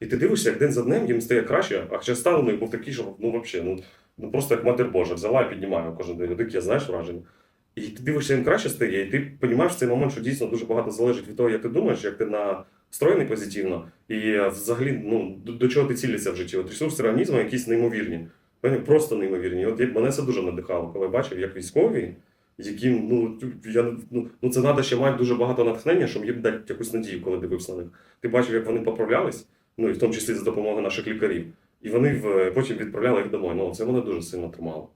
і ти дивишся, як день за днем їм стає краще, а хоча стан у них був такий, що ну взагалі, ну, ну просто як матір Божа, взяла і піднімаю кожен день. Таке, знаєш, враження. І ти дивишся, їм краще стає, і ти розумієш в цей момент, що дійсно дуже багато залежить від того, як ти думаєш, як ти настроєний позитивно, і е, взагалі ну, до, до чого ти цілишся в житті. От ресурси організму якісь неймовірні. Просто неймовірні. От мене це дуже надихало, коли бачив, як військові, яким ну, я, ну, ну це треба ще мати дуже багато натхнення, щоб їм дати якусь надію, коли дивився на них. Ти бачив, як вони поправлялись, ну і в тому числі за допомогою наших лікарів. І вони в, потім відправляли їх домой. Ну, це мене дуже сильно тримало.